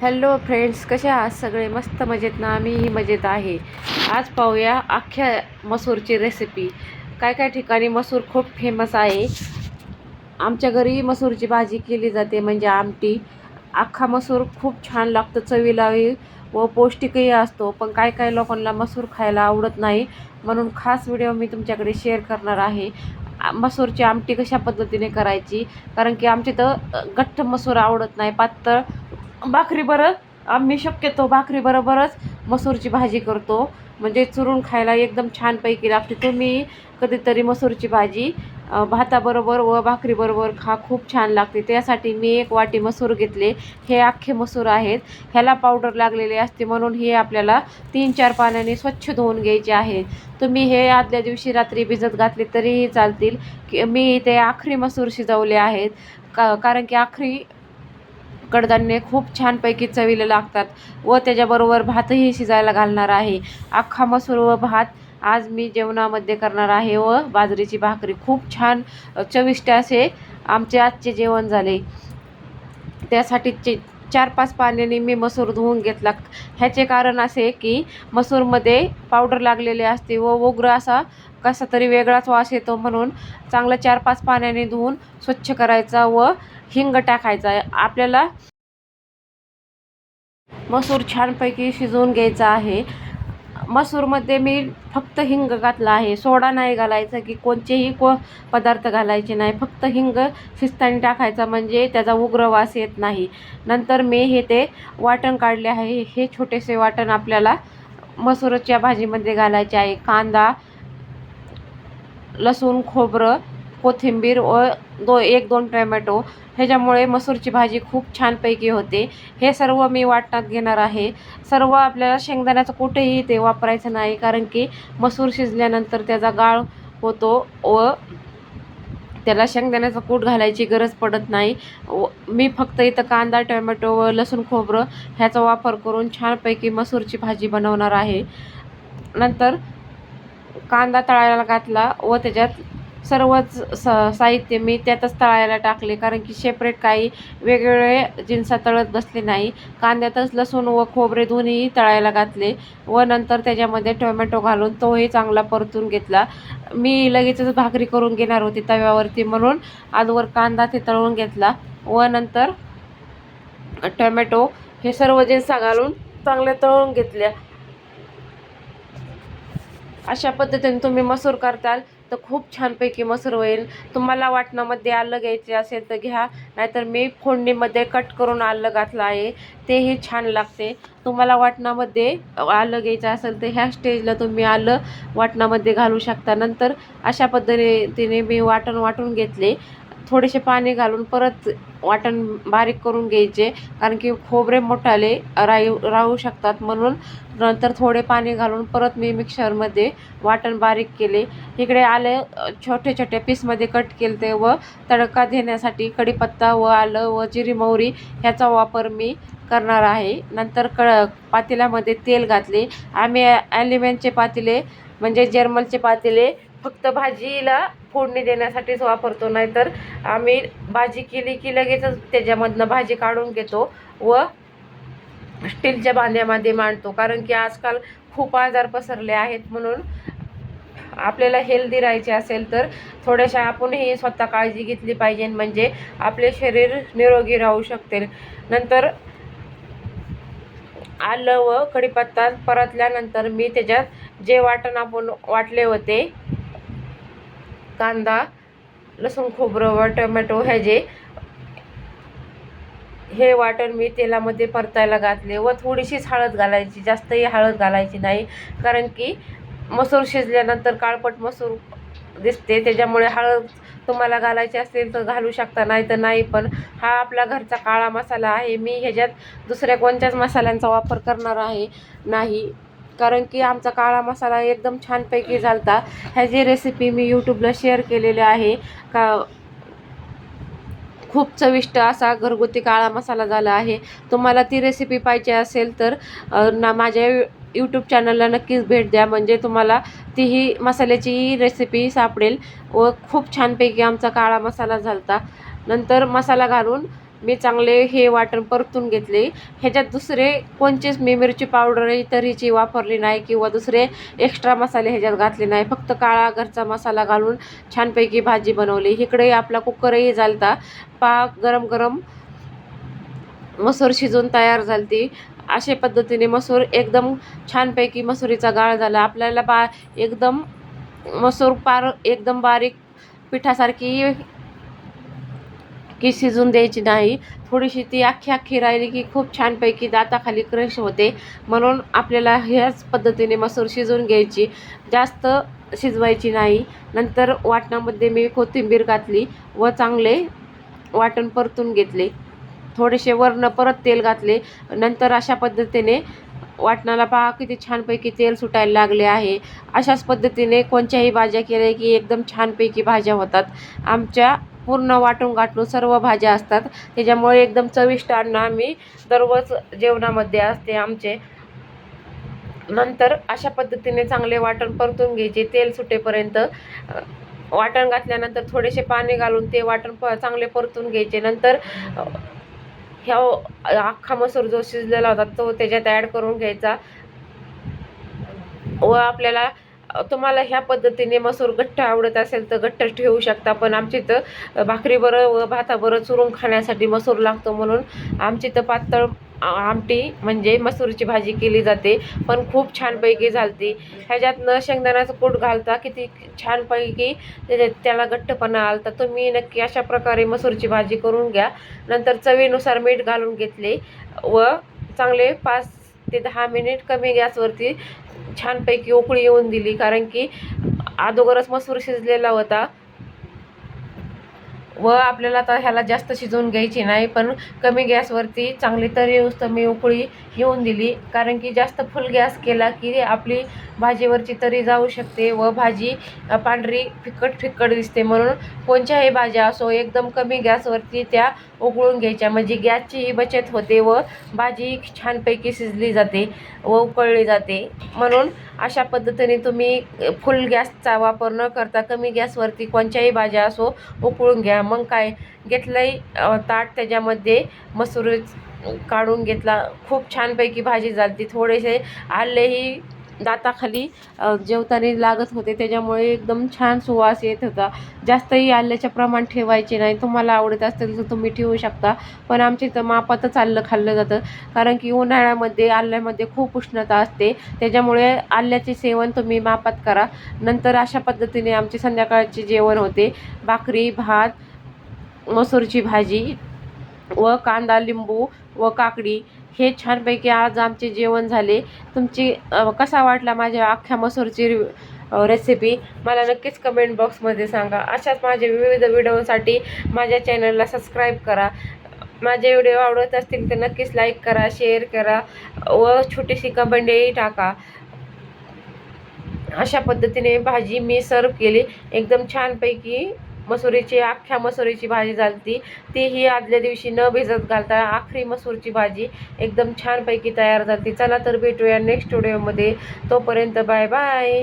Hello friends कसे आहात? सगळे मस्त मजेत ना? आम्हीही मजेत आहे. आज पाहूया अख्ख्या मसूरची रेसिपी काय काय ठिकाणी मसूर खूप फेमस आहे? आमच्या घरी मसूरची भाजी केली जाते म्हणजे आमटी. अख्खा मसूर खूप छान लागतं चवीलाही व पौष्टिकही असतो. पण काय काय लोकांना मसूर खायला आवडत नाही म्हणून खास व्हिडिओ मी तुमच्याकडे शेअर करणार आहे. मसूरची आमटी कशा पद्धतीने करायची? कारण की आमच्या तर गठ्ठ मसूर आवडत नाही. पातळ भाकरी बरं. आम्ही शक्यतो भाकरीबरोबरच मसूरची भाजी करतो. म्हणजे चुरून खायला एकदम छानपैकी लागते. तुम्ही कधीतरी मसूरची भाजी भाताबरोबर व भाकरीबरोबर खा. खूप छान लागते. त्यासाठी मी एक वाटी मसूर घेतले. हे अख्खे मसूर आहेत. ह्याला पावडर लागलेली असते. म्हणून हे आपल्याला तीन चार पाण्याने स्वच्छ धुवून घ्यायचे आहे. तुम्ही हे आदल्या दिवशी रात्री भिजत घातले तरीही चालतील. की मी ते आखरी मसूर शिजवले आहेत. का कारण की आखरी कडधान्य खूप छानपैकी चवीला लागतात व त्याच्याबरोबर भातही शिजायला घालणार आहे. अख्खा मसूर व भात आज मी जेवणामध्ये करणार आहे व बाजरीची भाकरी खूप छान चविष्ट असे आमचे आजचे जेवण झाले. त्यासाठी चे चार पाच पाण्याने मी मसूर धुवून घेतला. ह्याचे कारण असे की मसूरमध्ये पावडर लागलेले असते व उग्र असा कसा तरी वेगळाच वास येतो म्हणून चांगलं चार पाच पाण्याने धुवून स्वच्छ करायचा व हिंग टाकायचा. आपल्याला मसूर छानपैकी शिजवून घ्यायचा आहे. मसूरमध्ये मी फक्त हिंग घातला आहे. सोडा नाही घालायचा की कोणतेही को पदार्थ घालायचे नाही. फक्त हिंग शिजताना टाकायचा म्हणजे त्याचा उग्र वास येत नाही. नंतर मी हे ते वाटण काढले आहे. हे छोटेसे वाटण आपल्याला मसूरच्या भाजीमध्ये घालायचे आहे. कांदा लसूण खोबरं कोथिंबीर व दो एक दोन टोमॅटो ह्याच्यामुळे मसूरची भाजी खूप छानपैकी होते. हे सर्व मी वाटणात घेणार आहे. सर्व आपल्याला शेंगदाण्याचं कुठेही ते वापरायचं नाही कारण की मसूर शिजल्यानंतर त्याचा गाळ होतो व त्याला शेंगदाण्याचं कूट घालायची गरज पडत नाही. व मी फक्त इथं कांदा टोमॅटो व लसूण खोबरं ह्याचा वापर करून छानपैकी मसूरची भाजी बनवणार आहे. नंतर कांदा तळायला घातला व त्याच्यात सर्वच स साहित्य मी त्यातच तळायला टाकले. कारण की सेपरेट काही वेगवेगळे जिन्सा तळत बसले नाही. कांद्यातच लसूण व खोबरे दोन्ही तळायला घातले व नंतर त्याच्यामध्ये टोमॅटो घालून तोही चांगला परतून घेतला. मी लगेचच भाकरी करून घेणार होती तव्यावरती म्हणून. आजवर कांदा ते तळून घेतला व नंतर टोमॅटो हे सर्व जिन्सा घालून चांगले तळून घेतल्या. अशा पद्धतीने तुम्ही मसूर करताल. तर खूप छानपैकी मसूर होईल. तुम्हाला वाटणामध्ये आलं घ्यायचे असेल तर घ्या. नाहीतर मी फोडणीमध्ये कट करून आलं घातलं आहे. तेही छान लागते. तुम्हाला वाटणामध्ये आलं घ्यायचं असेल तर ह्या स्टेजला तुम्ही आलं वाटणामध्ये घालू शकता. नंतर अशा पद्धतीने मी वाटण वाटून घेतले. थोडेसे पाणी घालून परत वाटण बारीक करून घ्यायचे. कारण की खोबरे मोठाले राहू राहू शकतात. म्हणून नंतर थोडे पाणी घालून परत मी मिक्सरमध्ये वाटण बारीक केले. इकडे आले छोटे छोटे पीसमध्ये कट केले ते व तडका देण्यासाठी कढीपत्ता व आलं व जिरी मोहरी ह्याचा वापर मी करणार आहे. नंतर क पातेल्यामध्ये तेल घातले. आम्ही ॲल्युमिनचे पातेले म्हणजे जर्मलचे पातेले फक्त भाजीला फोडणी देण्यासाठीच वापरतो नाहीतर आम्ही भाजी केली की लगेचच त्याच्यामधनं भाजी काढून घेतो व स्टीलच्या भांड्यामध्ये मांडतो. कारण की आजकाल खूप आजार पसरले आहेत म्हणून आपल्याला हेल्दी राहायचे असेल तर थोड्याशा आपणही स्वतः काळजी घेतली पाहिजे म्हणजे आपले शरीर निरोगी राहू शकते. नंतर आलं व कढीपत्ता परतल्यानंतर मी त्याच्यात जे वाटण आपण वाटले होते कांदा लसूण खोबरं व टोमॅटो ह्याचे हे वाटण मी तेलामध्ये परतायला घातले व थोडीशीच हळद घालायची जास्तही हळद घालायची नाही. कारण की मसूर शिजल्यानंतर काळपट मसूर दिसते त्याच्यामुळे हळद तुम्हाला घालायची असेल तर घालू शकता नाही तर नाही. पण हा आपला घरचा काळा मसाला आहे. मी ह्याच्यात दुसऱ्या कोणत्याच मसाल्यांचा वापर करणार आहे नाही. कारण की आमचा काळा मसाला एकदम छानपैकी झालता. ह्याची रेसिपी मी यूट्यूबला शेअर केलेली आहे का खूप चविष्ट असा घरगुती काळा मसाला झाला आहे. तुम्हाला ती रेसिपी पाहिजे असेल तर ना माझ्या यूट्यूब चॅनलला नक्कीच भेट द्या. म्हणजे तुम्हाला तीही मसाल्याची रेसिपी सापडेल व खूप छानपैकी आमचा काळा मसाला झालता. नंतर मसाला घालून मी चांगले हे वाटण परतून घेतले. ह्याच्यात दुसरे कोणचेच मी मिरची पावडर तरीची वापरली नाही किंवा दुसरे एक्स्ट्रा मसाले ह्याच्यात घातले नाही. फक्त काळा घरचा मसाला घालून छानपैकी भाजी बनवली. इकडे आपला कुकरही झालता. पाक गरम गरम मसूर शिजून तयार झालती. अशा पद्धतीने मसूर एकदम छानपैकी मसुरीचा गाळ झाला. आपल्याला बा एकदम मसूर पार एकदम बारीक पिठासारखी की शिजून द्यायची नाही. थोडीशी ती अख्खी अख्खी राहिली की खूप छानपैकी दाताखाली क्रश होते. म्हणून आपल्याला ह्याच पद्धतीने मसूर शिजवून घ्यायची. जास्त शिजवायची नाही. नंतर वाटणामध्ये मी कोथिंबीर घातली व चांगले वाटण परतून घेतले. थोडेसे वरनं परत तेल घातले. नंतर अशा पद्धतीने वाटणाला पहा किती छानपैकी तेल सुटायला लागले आहे. अशाच पद्धतीने कोणत्याही भाज्या केल्या की एकदम छानपैकी भाज्या होतात. आमच्या पूर्ण वाटून गाठून सर्व भाज्या असतात. त्याच्यामुळे एकदम चविष्ट अन्न आम्ही दररोज जेवणामध्ये असते आमचे. नंतर अशा पद्धतीने चांगले वाटण परतून घ्यायचे. तेल सुटेपर्यंत वाटण घातल्यानंतर थोडेसे पाणी घालून ते वाटण प चांगले परतून घ्यायचे. नंतर ह्या अख्खा मसूर जो शिजलेला होता तो त्याच्यात ॲड करून घ्यायचा. व आपल्याला तुम्हाला ह्या पद्धतीने मसूर घट्ट आवडत असेल तर घट्ट ठेवू शकता पण आमची इथं भाकरीबरं व भाताबरं चुरून खाण्यासाठी मसूर लागतो म्हणून आमची इथं पातळ आमटी म्हणजे मसूरची भाजी केली जाते पण खूप छानपैकी झालती. ह्याच्यातनं शेंगदाण्याचं कूट घालता किती छानपैकी त्याला घट्टपणा आलता. तुम्ही नक्की अशा प्रकारे मसूरची भाजी करून घ्या. नंतर चवीनुसार मीठ घालून घेतले व चांगले पाच ते दहा मिनिट कमी गॅसवरती छानपैकी उकळी येऊन दिली कारण की अगोदरच मसूर शिजलेला होता. व आपल्याला आता ह्याला जास्त शिजवून घ्यायची नाही पण कमी गॅसवरती चांगली तरी तर मी उकळी येऊन दिली. कारण की जास्त फुल गॅस केला की आपली भाजीवरची तरी जाऊ शकते व भाजी पांढरी फिक्कट फिक्कट दिसते. म्हणून कोणत्याही भाज्या असो एकदम कमी गॅसवरती त्या उकळून घ्यायच्या. म्हणजे गॅसचीही बचत होते व भाजी छानपैकी शिजली जाते व उकळली जाते. म्हणून अशा पद्धतीने तुम्ही फुल गॅसचा वापर न करता कमी गॅसवरती कोणत्याही भाज्या असो उकळून घ्या. मग काय? घेतलंही ताट त्याच्यामध्ये मसूर काढून घेतला. खूप छानपैकी भाजी झाली थोडेसे आलेही दाताखाली जेवताना लागत होते. त्याच्यामुळे एकदम छान सुवास येत होता. जास्तही आल्याचे प्रमाण ठेवायचे नाही. तुम्हाला आवडत असेल तर तुम्ही ठेवू शकता. पण आमच्या इथं मापातच आलं खाल्लं जातं. कारण की उन्हाळ्यामध्ये आल्यामध्ये खूप उष्णता असते. त्याच्यामुळे आल्याचे सेवन तुम्ही मापात करा. नंतर अशा पद्धतीने आमचे संध्याकाळचे जेवण होते. भाकरी भात मसूरची भाजी व कांदा लिंबू व काकडी हे छानपैकी आज आमचे जेवण झाले. तुमची कसा वाटला माझ्या अख्ख्या मसूरची रेसिपी मला नक्कीच कमेंट बॉक्समध्ये सांगा. अशाच माझ्या विविध व्हिडिओसाठी माझ्या चॅनलला सबस्क्राईब करा. माझे व्हिडिओ आवडत असतील तर नक्कीच लाईक करा शेअर करा व छोटीशी कमेंटही टाका. अशा पद्धतीने भाजी मी सर्व केली. एकदम छानपैकी मसुरीची अख्ख्या मसुरीची भाजी झालती. तीही आदल्या दिवशी न भिजत घालता आखरी मसूरची भाजी एकदम छानपैकी तयार झाली चला तर भेटूया नेक्स्ट व्हिडिओमध्ये तोपर्यंत बाय बाय